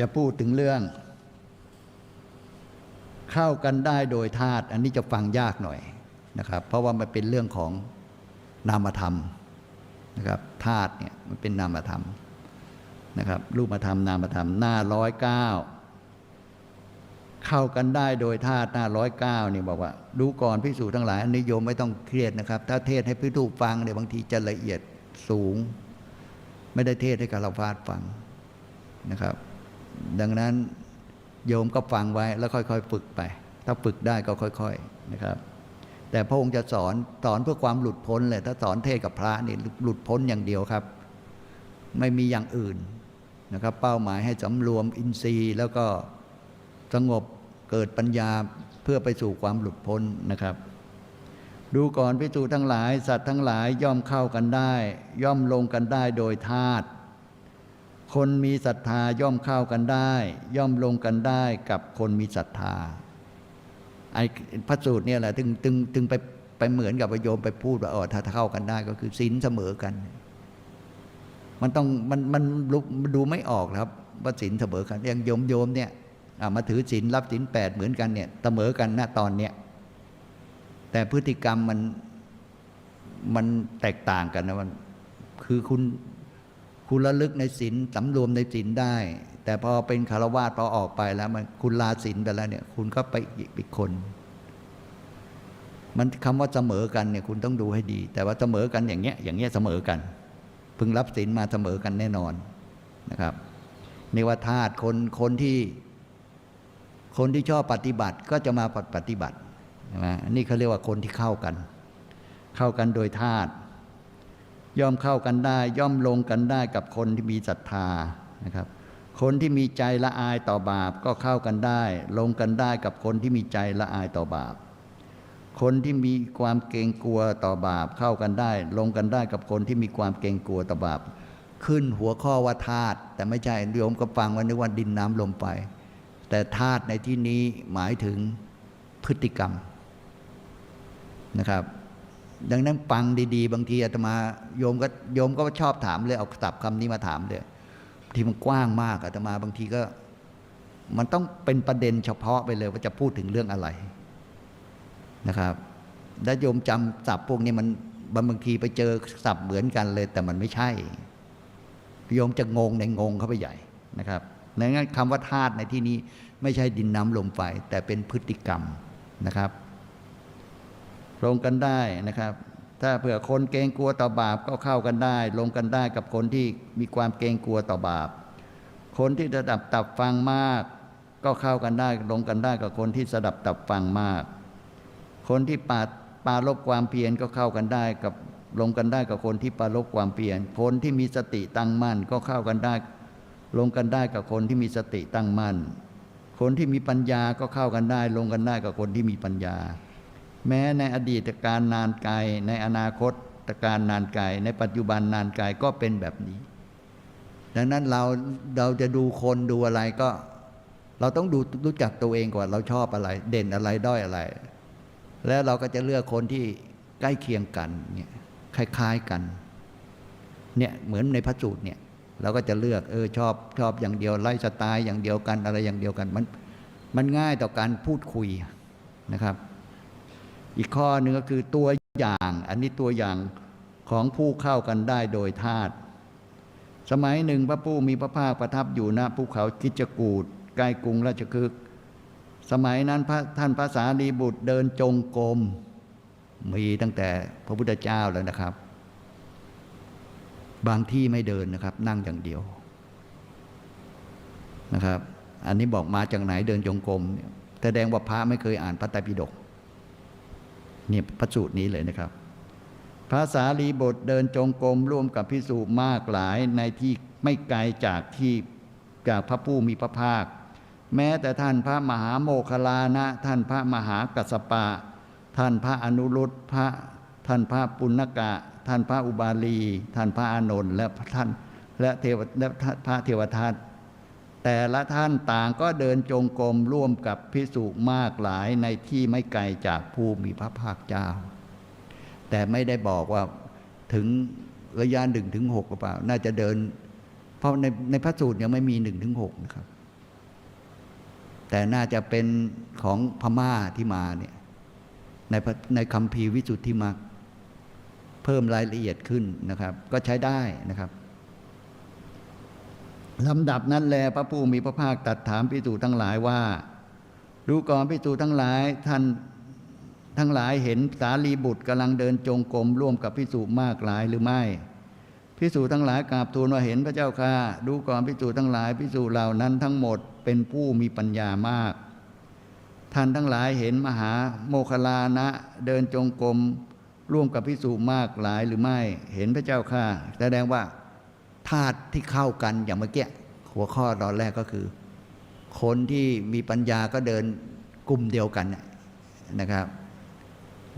จะพูดถึงเรื่อง เข้ากันได้โดยธาตุอันนี้จะฟังยากหน่อยนะครับ เพราะว่ามันเป็นเรื่องของนามธรรมนะครับธาตุเนี่ยมันเป็นนามธรรมนะครับรูปธรรมนามธรรมหน้าร้อยเก้าเข้ากันได้โดยธาตุหน้าร้อยเก้านี่บอกว่า ดูก่อนพิสูจน์ทั้งหลายอันนี้โยมไม่ต้องเครียดนะครับ ถ้าเทศให้พิสูจฟังเนี่ยบางทีจะละเอียดสูง ไม่ได้เทศให้กับเราฟาดฟังนะครับ ดังนั้นโยมก็ฟังไว้แล้วค่อยๆ ฝึกไป ถ้าฝึกได้ก็ค่อย ๆนะครับ แต่พระองค์จะสอนสอนเพื่อความหลุดพ้นเลย ถ้าสอนเทศกับพระนี่หลุดพ้นอย่างเดียวครับ ไม่มีอย่างอื่นนะครับ เป้าหมายให้สำรวมอินทรีย์ แล้วก็สงบเกิดปัญญาเพื่อไปสู่ความหลุดพ้นนะครับ ดูก่อนพิจูทั้งหลาย สัตว์ทั้งหลายย่อมเข้ากันได้ ย่อมลงกันได้โดยธาตุ คนมีศรัทธาย่อมเข้ากันได้ ย่อมลงกันได้กับคนมีศรัทธาไอ้พระสูตรเนี่ยแหละถึงถึงถึงไปไปเหมือนกับโยมไปพูดว่าอ๋อถ้าเข้ากันได้ก็คือศีลเสมอกัน มันต้องมันมันรู้ดูไม่ออกครับว่าศีลเสมอกันอย่างโยมโยมเนี่ยมาถือศีลรับศีลแปดเหมือนกันเนี่ยเสมอกันณตอนเนี้ยแต่พฤติกรรมมันมันแตกต่างกันนะมันคือคุณ คุณระลึกในศีลสำรวมในศีลได้ แต่พอเป็นคารวาสพอออกไปแล้วมันคุณลาศีลไปแล้วเนี่ย คุณก็ไปอีกคน มันคำว่าเสมอกันเนี่ย คุณต้องดูให้ดี แต่ว่าเสมอกันอย่างเงี้ย อย่างเงี้ยเสมอกัน พึงรับศีลมาเสมอกันแน่นอนนะครับนี่ว่าธาตุคนคนที่ คนที่ชอบปฏิบัติก็จะมาปฏิบัติใช่ไหมนี่เขาเรียกว่าคนที่เข้ากัน เข้ากันโดยธาตุ ย่อมเข้ากันได้ ย่อมลงกันได้กับคนที่มีศรัทธานะครับ คนที่มีใจละอายต่อบาปก็เข้ากันได้ ลงกันได้กับคนที่มีใจละอายต่อบาป คนที่มีความเกรงกลัวต่อบาปเข้ากันได้ ลงกันได้กับคนที่มีความเกรงกลัวต่อบาป ขึ้นหัวข้อว่าธาตุแต่ไม่ใช่โยมก็ฟังว่านึกว่าดินน้ำลมไฟแต่ธาตุในที่นี้หมายถึงพฤติกรรมนะครับ ดังนั้นฟังดีๆ บางทีอาตมาโยมก็โยมก็ชอบถามเลยเอาศัพท์คำนี้มาถามเลยที่มันกว้างมากอาตมาบางทีก็ มันต้องเป็นประเด็นเฉพาะไปเลยว่าจะพูดถึงเรื่องอะไรนะครับแล้วโยมจำศัพท์พวกนี้มันบางทีไปเจอศัพท์เหมือนกันเลย แต่มันไม่ใช่ โยมจะงงในงงเข้าไปใหญ่นะครับดังนั้นคำว่าธาตุในที่นี้ไม่ใช่ดินน้ำลมไฟแต่เป็นพฤติกรรมนะครับ ลงกันได้นะครับ ถ้าเผื่อคนเกรงกลัวต่อบาปก็เข้ากันได้ ลงกันได้กับคนที่มีความเกรงกลัวต่อบาป คนที่ระดับตับฟังมาก ก็เข้ากันได้ ลงกันได้กับคนที่สดับตับฟังมาก คนที่ปาปาลบความเพียรก็เข้ากันได้กับลงกันได้กับคนที่ปาลบความเพียร คนที่มีสติตั้งมั่นก็เข้ากันได้ ลงกันได้กับคนที่มีสติตั้งมั่น คนที่มีปัญญาก็เข้ากันได้ ลงกันได้กับคนที่มีปัญญา แม้ในอดีตการนานไกลในอนาคตการนานไกลในปัจจุบันนานไกลก็เป็นแบบนี้ ดังนั้นเราเราจะดูคนดูอะไรก็ เราต้องดูรู้จักตัวเองก่อน เราชอบอะไร เด่นอะไรด้อยอะไร แล้วเราก็จะเลือกคนที่ใกล้เคียงกันเนี่ยคล้าย ๆกันเนี่ยเหมือนในพระสูตรเนี่ยเราก็จะเลือกเออชอบชอบอย่างเดียวไล่สไตล์อย่างเดียวกันอะไรอย่างเดียวกันมันมันง่ายต่อการพูดคุยนะครับ อีกข้อหนึ่งก็คือตัวอย่าง อันนี้ตัวอย่างของผู้เข้ากันได้โดยธาตุสมัยหนึ่งพระผู้มีพระภาคประทับอยู่ณภูเขากิจกูดใกล้กรุงราชคฤห์สมัยนั้นพระท่านพระสารีบุตรเดินจงกรมมีตั้งแต่พระพุทธเจ้าแล้วนะครับ บางที่ไม่เดินนะครับ นั่งอย่างเดียวนะครับ อันนี้บอกมาจากไหนเดินจงกรมเนี่ยแสดงว่าพระไม่เคยอ่านพระไตรปิฎก นี่พระสูตรนี้เลยนะครับพระสารีบุตรเดินจงกรมร่วมกับพิสูจมากหลายในที่ไม่ไกลจากที่จากพระผู้มีพระภาค แม้แต่ท่านพระมหาโมคคลานะ ท่านพระมหากัสสปะ ท่านพระอนุรุตพระท่านพระปุณกะ ท่านพระอุบาลี ท่านพระอานนท์และท่านและเทวและพระเทวทัต แต่ละท่านต่างก็เดินจงกรมร่วมกับพิสุมากหลายในที่ไม่ไกลจากผู้มีพระภาคเจ้า แต่ไม่ได้บอกว่าถึงระยะหนึ่งถึงหกหรือเปล่า น่าจะเดิน เพราะในในพระสูตรยังไม่มีหนึ่งถึงหกนะครับ แต่น่าจะเป็นของพม่าที่มาเนี่ยในในคำพีวิสุทธิมรรคเพิ่มรายละเอียดขึ้นนะครับ ก็ใช้ได้นะครับ ลำดับนั้นแลพระผู้มีพระภาคตรัดถามพิสูทั้งหลายว่ารู้ก่อนพิสูทั้งหลายท่านทั้งหลายเห็นสารีบุตรกำลังเดินจงกรมร่วมกับพิสูจมากหลายหรือไม่พิสูจทั้งหลายกราบทูลว่าเห็นพระเจ้าค่ะ ดูก่อนพิสูจทั้งหลายพิสูจเหล่านั้นทั้งหมดเป็นผู้มีปัญญามาก ท่านทั้งหลายเห็นมหาโมคคลานะเดินจงกรมร่วมกับพิสูจมากหลายหรือไม่ เห็นพระเจ้าค่ะ แสดงว่า ธาตุที่เข้ากันอย่างเมื่อกี้หัวข้อตอนแรกก็คือ คนที่มีปัญญาก็เดินกลุ่มเดียวกันนะนะครับ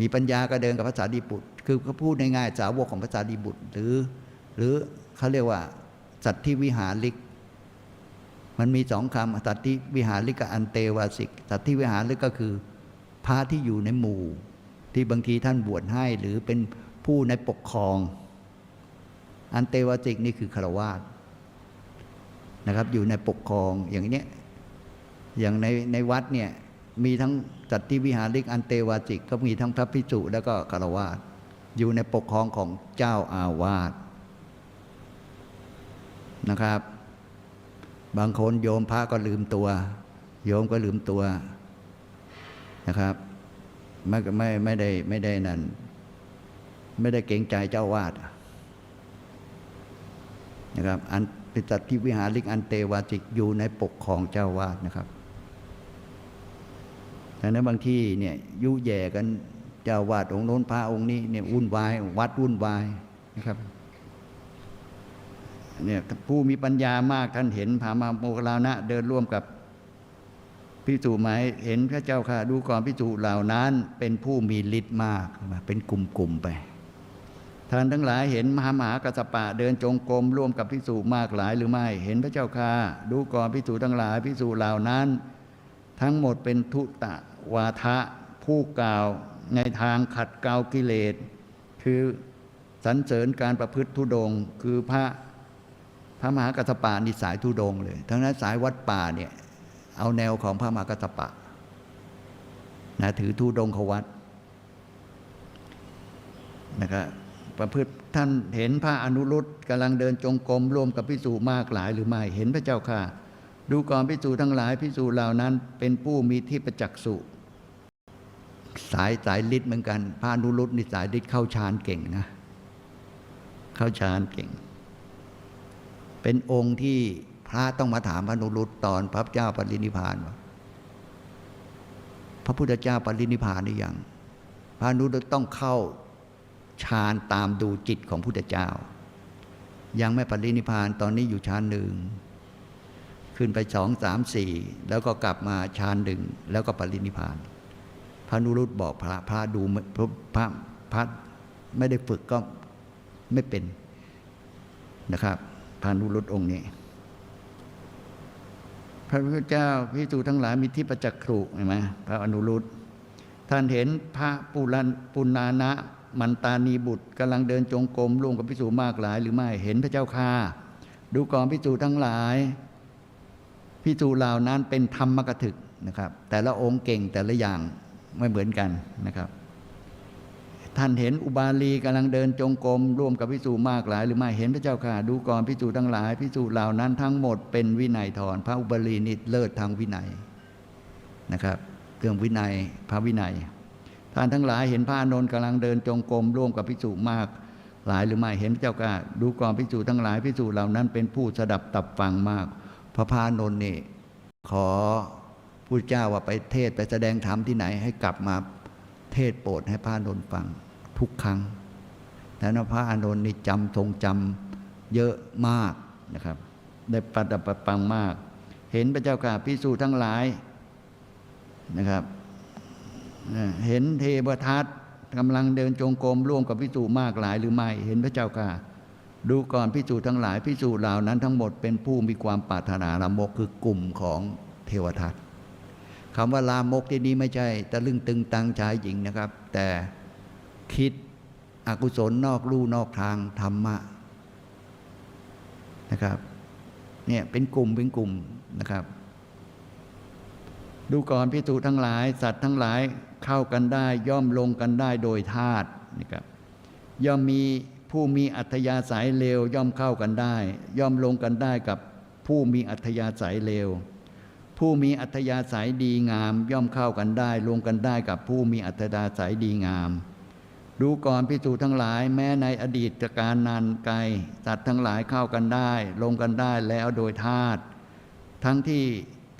มีปัญญาก็เดินกับภาษาดีบุตร คือเขาพูดง่ายๆสาวกของภาษาดีบุตร หรือ หรือเขาเรียกว่า สัตว์ที่วิหาริก มันมีสองคำสัตว์ที่วิหาริกกับอันเตวาสิก สัตว์ที่วิหาริกก็คือพระที่อยู่ในหมู่ ที่บางทีท่านบวชให้หรือเป็นผู้ในปกครอง อันเตวาสิกนี่คือคารวาสนะครับ อยู่ในปกครองอย่างเนี้ยอย่างในในวัดเนี่ยมีทั้งสัตติวิหาริกอันเตวาจิก ก็มีทั้งพระภิกษุแล้วก็คารวาสอยู่ในปกครองของเจ้าอาวาสนะครับ บางคนโยมพระก็ลืมตัว โยมก็ลืมตัวนะครับไม่ไม่ไม่ได้ไม่ได้นั่น ไม่ได้เกรงใจเจ้าวาด นะครับอันเป็นสัตว์ที่วิหาริกอันเตวาจิกอยู่ในปกครองเจ้าวาดนะครับดังนั้นบางที่เนี่ยยุแย่กันเจ้าวาดองค์โน้นพระองค์นี้เนี่ยวุ่นวายวัดวุ่นวายนะครับเนี่ยผู้มีปัญญามากท่านเห็นพามาโมคลานะ เดินร่วมกับพิจูไหมเห็นพระเจ้าค่ะดูก่อนพิจูเหล่านั้น เป็นผู้มีฤทธิ์มากเป็นกลุ่มๆไป ท่านทั้งหลายเห็นมหามหากัสสปะเดินจงกรมร่วมกับพิสูจมากหลายหรือไม่ เห็นพระเจ้าค่ะดูก่อนพิสูจทั้งหลายพิสูจเหล่านั้น ทั้งหมดเป็นทุตะวาทะผู้กล่าวในทางขัดเกลากิเลส คือสรรเสริญการประพฤติทุดง คือพระพระมหากัสสปะนี่สายทุดงเลย ทั้งนั้นสายวัดป่าเนี่ยเอาแนวของพระมหากัสสปะนะถือทุดงควัดนะครับ ประพฤติท่านเห็นพระอนุรุตกำลังเดินจงกรมร่วมกับพิสูจมากหลายหรือไม่เห็นพระเจ้าค่ะ ดูก่อนพิสูจทั้งหลายพิสูจเหล่านั้น เป็นผู้มีที่ประจักษ์สุสายสายฤทธิ์เหมือนกัน พระอนุรุตนี่สายฤทธิ์เข้าฌานเก่งนะ เข้าฌานเก่ง เป็นองค์ที่พระต้องมาถามพระอนุรุตตอนพระเจ้าปรินิพานว่าพระพุทธเจ้าปรินิพพานหรือยังพระอนุรุตต้องเข้า ฌานตามดูจิตของพุทธเจ้า ยังไม่ปรินิพานตอนนี้อยู่ฌานหนึ่งขึ้นไปสองสามสี่แล้วก็กลับมาฌานหนึ่งแล้วก็ปรินิพานพระนุรุตบอกพระพระดูพระพระพระไม่ได้ฝึกก็ไม่เป็นนะครับพระนุรุตองค์นี้ พระพุทธเจ้าพิจูทั้งหลายมีที่ประจักษ์ครุเห็นไหมพระอนุรุตท่านเห็นพระปุรันปุณานะ มันตานีบุตรกำลังเดินจงกรมร่วมกับพิสูจมากหลาย หรือไม่เห็นพระเจ้าค่าดูก่อนพิสูจทั้งหลายพิจูเหล่านั้นเป็นธรรมกถึกนะครับ แต่ละองค์เก่งแต่ละอย่างไม่เหมือนกันนะครับ ท่านเห็นอุบาลีกำลังเดินจงกรมร่วมกับพิสูจมากหลาย หรือไม่เห็นพระเจ้าค่ะดูก่อนพิสูจทั้งหลายพิสูจเหล่านั้นทั้งหมดเป็นวินัยทรพระอุบาลีนี่เลิศทางวินัยนะครับเรื่องวินัยพระวินัย ท่านทั้งหลายเห็นพระอานนท์กำลังเดินจงกรมร่วมกับพิสูมากหลายหรือไม่เห็นเจ้าค่ะดูก่อนพิสูทั้งหลายพิสูเหล่านั้นเป็นผู้สดับตับฟังมาก พระพานนท์นี่ขอผู้เจ้าว่าไปเทศไปแสดงธรรมที่ไหนให้กลับมาเทศโปรดให้พระนนท์ฟังทุกครั้งแต่นพระอานนท์นี่จำทรงจำเยอะมากนะครับ ได้ปฏิบัติปังมาก เห็นพระเจ้าค่ะพิสูจทั้งหลายนะครับ เห็นเทวทัตกำลังเดินจงกรมร่วมกับพิสูจมากหลายหรือไม่ เห็นพระเจ้าค่ะ ดูก่อนพิสูจทั้งหลายพิสูจเหล่านั้นทั้งหมดเป็นผู้มีความปรารถนาลามกคือกลุ่มของเทวทัตคำว่าลามกที่นี้ไม่ใช่ตะลึงตึงตังชายหญิงนะครับ แต่คิดอกุศลนอกลู่นอกทางธรรมะนะครับเนี่ยเป็นกลุ่มเป็นกลุ่มนะครับ ดูก่อนพิสูจทั้งหลาย สัตว์ทั้งหลาย เข้ากันได้ย่อมลงกันได้โดยธาตุนะครับย่อมมีผู้มีอัธยาศัยเลวย่อมเข้ากันได้ ย่อมลงกันได้กับผู้มีอัธยาศัยเลวผู้มีอัธยาศัยดีงาม ย่อมเข้ากันได้ลงกันได้กับผู้มีอัธยาศัยดีงามดูก่อนพิสูจทั้งหลายแม้ในอดีตการนานไกลสัตว์ทั้งหลายเข้ากันได้ ลงกันได้แล้วโดยธาตุทั้งที่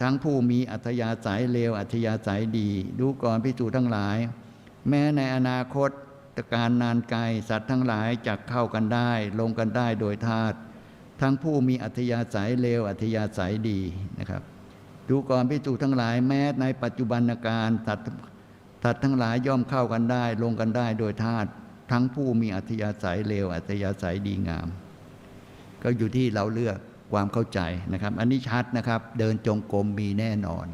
ทั้งผู้มีอัธยาศัยเลวอัธยาศัยดี ดูก่อนพิสูทั้งหลาย แม้ในอนาคตการนานไกลสัตว์ทั้งหลายจะเข้ากันได้ ลงกันได้โดยธาตุทั้งผู้มีอัธยาศัยเลวอัธยาศัยดีนะครับดูก่อนพิสูทั้งหลายแม้ในปัจจุบันการสัตว์สัตว์ทั้งหลายย่อมเข้ากันได้ ลงกันได้โดยธาตุทั้งผู้มีอัธยาศัยเลวอัธยาศัยดีงาม ก็อยู่ที่เราเลือก ความเข้าใจนะครับ อันนี้ชัดนะครับ เดินจงกรมมีแน่นอน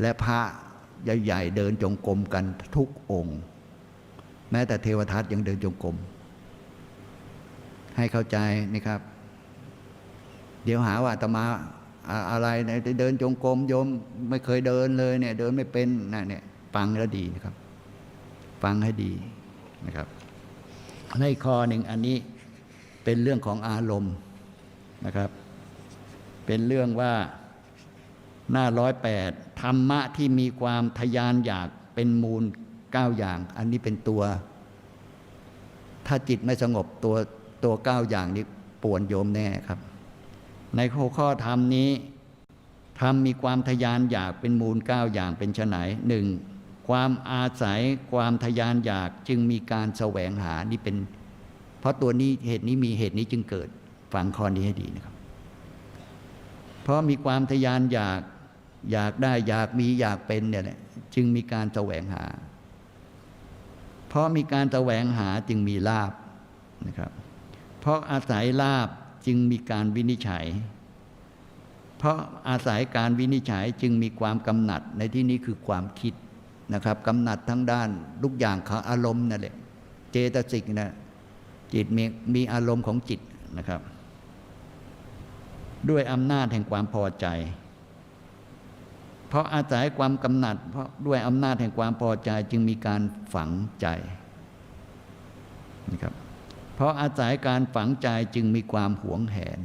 และพระใหญ่ๆเดินจงกรมกันทุกองค์ แม้แต่เทวทัตยังเดินจงกรมให้เข้าใจนะครับ เดี๋ยวหาว่าตมาอะไรเนี่ยเดินจงกรมโยมไม่เคยเดินเลยเนี่ย เดินไม่เป็นนะเนี่ยฟังแล้วดีนะครับ ฟังให้ดีนะครับ ในข้อหนึ่งอันนี้เป็นเรื่องของอารมณ์นะครับ เป็นเรื่องว่าหน้าร้อยแปดธรรมะที่มีความทยานอยากเป็นมูลเก้าอย่าง อันนี้เป็นตัว ถ้าจิตไม่สงบตัวตัวเก้าอย่างนี้ป่วนโยมแน่ครับ ในข้อข้อธรรมนี้ธรรมมีความทยานอยากเป็นมูลเก้าอย่างเป็นไฉนหนึ่งความอาศัยความทยานอยากจึงมีการแสวงหานี่เป็น เพราะตัวนี้เหตุนี้มีเหตุนี้จึงเกิด ฟังข้อนี้ให้ดีนะครับ เพราะมีความทยานอยากอยากได้อยากมีอยากเป็นเนี่ยแหละจึงมีการแสวงหา เพราะมีการแสวงหาจึงมีลาบนะครับ เพราะอาศัยลาบจึงมีการวินิจฉัย เพราะอาศัยการวินิจฉัยจึงมีความกำหนัดในที่นี้คือความคิดนะครับกำหนัดทั้งด้านทุกอย่างของอารมณ์นั่นแหละเจตสิกนะจิตมีมีอารมณ์ของจิตนะครับ ด้วยอำนาจแห่งความพอใจ เพราะอาศัยความกำหนัด เพราะด้วยอำนาจแห่งความพอใจจึงมีการฝังใจนะครับเพราะอาศัยการฝังใจจึงมีความหวงแหน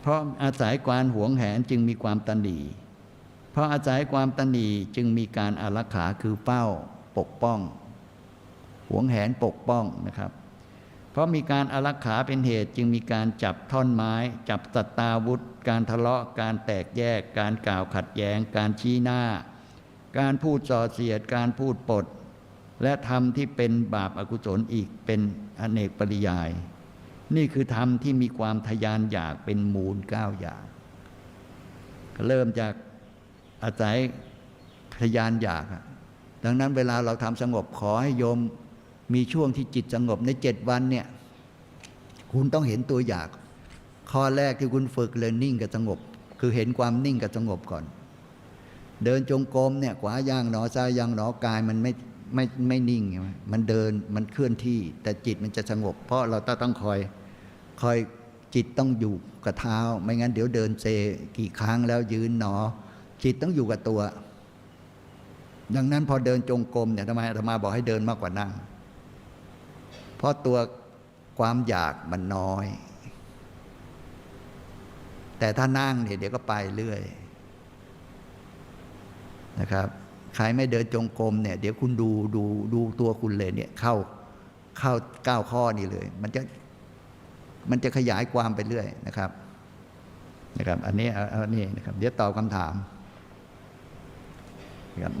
เพราะอาศัยความหวงแหนจึงมีความตันดีเพราะอาศัยความตันดีจึงมีการอารักขาคือเป้าปกป้อง หวงแหนปกป้องนะครับ เพราะมีการอารักขาเป็นเหตุจึงมีการจับท่อนไม้ จับสัตตาวุธ การทะเลาะการแตกแยก การกล่าวขัดแย้ง การชี้หน้า การพูดส่อเสียด การพูดปด และธรรมที่เป็นบาปอากุศลอีกเป็นอเนกปริยาย นี่คือธรรมที่มีความทยานอยากเป็นมูลเก้าอย่าง เริ่มจากอาศัยทยานอยากดังนั้นเวลาเราทำสงบขอให้โยม มีช่วงที่จิตสงบในเจ็ดวันเนี่ย คุณต้องเห็นตัวอยาก ข้อแรกที่คุณฝึกเลยนิ่งกับสงบ คือเห็นความนิ่งกับสงบก่อน เดินจงกรมเนี่ยขวาย่างหนอซ้ายย่างหนอกายมันไม่ไม่ไม่นิ่งใช่ไหมมันเดินมันเคลื่อนที่ แต่จิตมันจะสงบ เพราะเราต้องคอยคอยจิตต้องอยู่กับเท้า ไม่งั้นเดี๋ยวเดินเซกี่ครั้งแล้วยืนหนอ จิตต้องอยู่กับตัว ดังนั้นพอเดินจงกรมเนี่ยทำไมธรรมาบอกให้เดินมากกว่านั่ง เพราะตัวความอยากมันน้อย แต่ถ้านั่งเนี่ยเดี๋ยวก็ไปเรื่อยนะครับใครไม่เดินจงกรมเนี่ย เดี๋ยวคุณดูดูดูตัวคุณเลยเนี่ยเข้าเข้าเก้าข้อนี้เลย มันจะมันจะขยายความไปเรื่อยนะครับ นะครับ อันนี้อันนี้นะครับ เดี๋ยวตอบคำถามนะครับ